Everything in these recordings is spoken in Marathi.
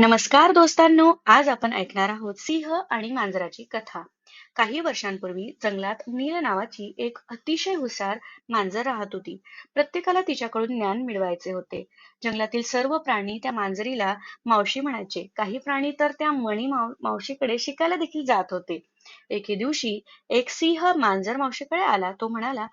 नमस्कार दोस्तांनो आज आपण ऐकणार आहोत सिंह आणि मांजराची कथा. काही वर्षांपूर्वी जंगलात नील नावाची एक अतिशय हुशार मांजर राहत होती. प्रत्येकाला तिच्याकडून ज्ञान मिळवायचे होते. जंगलातील सर्व प्राणी त्या मांजरीला मावशी म्हणायचे. काही प्राणी तर त्या मणी माव- मावशीकडे शिकायला देखील जात होते. एके दिवशी एक सिंह मांजर मावशीकडे आला. तो म्हणाला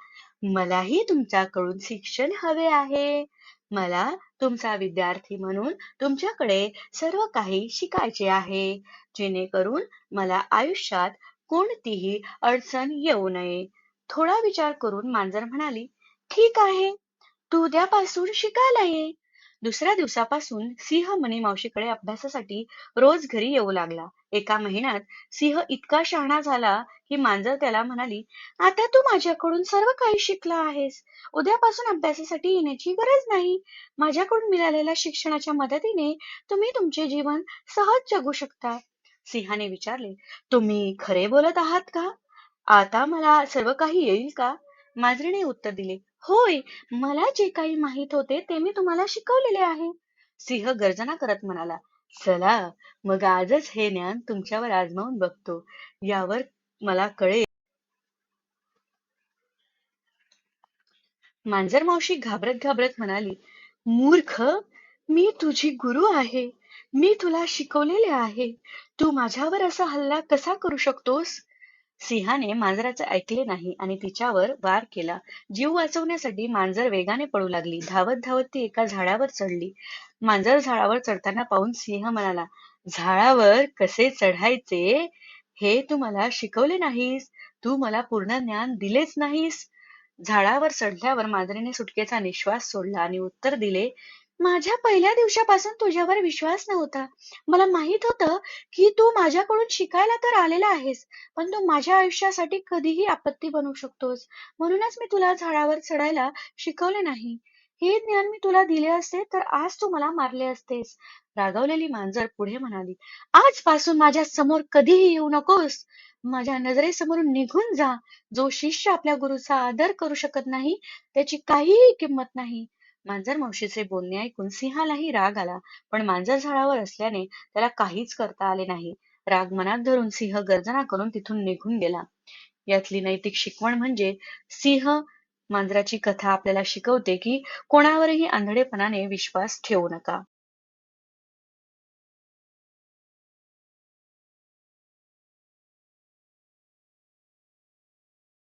मलाही तुमच्याकडून शिक्षण हवे आहे. मला तुमचा विद्यार्थी म्हणून तुमच्याकडे सर्व काही शिकायचे आहे. जेणेकरून मला आयुष्यात कोणतीही अडचण येऊ नये. थोडा विचार करून मांजर म्हणाली ठीक आहे. तू उद्यापासून शिकायला ये. दुसऱ्या दिवसापासून सिंह मणी मावशीकडे अभ्यासासाठी रोज घरी येऊ लागला. एका महिन्यात सिंह इतका शहाणा झाला की मांजर त्याला म्हणाली आता तू माझ्याकडून सर्व काही शिकला आहेस. उद्यापासून अभ्यासासाठी येण्याची गरज नाही. माझ्याकडून मिळालेल्या शिक्षणाच्या मदतीने तुम्ही तुमचे जीवन सहज जगू शकता. सिंहाने विचारले तुम्ही खरे बोलत आहात का? आता मला सर्व काही येईल का? मांजरीने उत्तर दिले होय मला जे काही माहीत होते ते मी तुम्हाला शिकवलेले आहे. सिंह गर्जना करत म्हणाला चला मग आजच हे ज्ञान तुमच्यावर आजमावून बघतो. यावर मला कळेल. मांजर मावशी घाबरत घाबरत म्हणाली मूर्ख मी तुझी गुरु आहे. मी तुला शिकवलेले आहे. तू माझ्यावर असा हल्ला कसा करू शकतोस? सिंहाने मांजराचे ऐकले नाही आणि तिच्यावर वार केला. जीव वाचवण्यासाठी मांजर वेगाने पळू लागली. धावत धावत ती एका झाडावर चढली. मांजर झाडावर चढताना पाहून सिंह म्हणाला झाडावर कसे चढायचे? हे तू मला शिकवले नाहीस तू मला पूर्ण ज्ञान दिलेच नाहीस. झाडावर चढल्यावर मांजरीने सुटकेचा निश्वास सोडला आणि उत्तर दिले माझ्या पहिल्या दिवसापासून तुझ्यावर विश्वास नव्हता. मला माहीत होतं की तू माझ्याकडून शिकायला तर आलेला आहेस पण तू माझ्या आयुष्यासाठी कधीही आपत्ती बनवू शकतोस. म्हणूनच मी तुला झाडावर चढायला शिकवले नाही. हे ज्ञान मी तुला दिले असते तर आज तू मला मारले असतेस. रागावलेली मांजर पुढे म्हणाली आजपासून माझ्यासमोर कधीही येऊ नकोस. माझ्या नजरेसमोरून निघून जा. जो शिष्य आपल्या गुरुचा आदर करू शकत नाही त्याची काहीही किंमत नाही. मांजर मावशीचे बोलणे ऐकून सिंहालाही राग आला पण मांजर झाडावर असल्याने त्याला काहीच करता आले नाही. राग मनात धरून सिंह गर्जना करून तिथून निघून गेला. यातली नैतिक शिकवण म्हणजे सिंह मांजराची कथा आपल्याला शिकवते की कोणावरही आंधळेपणाने विश्वास ठेवू नका.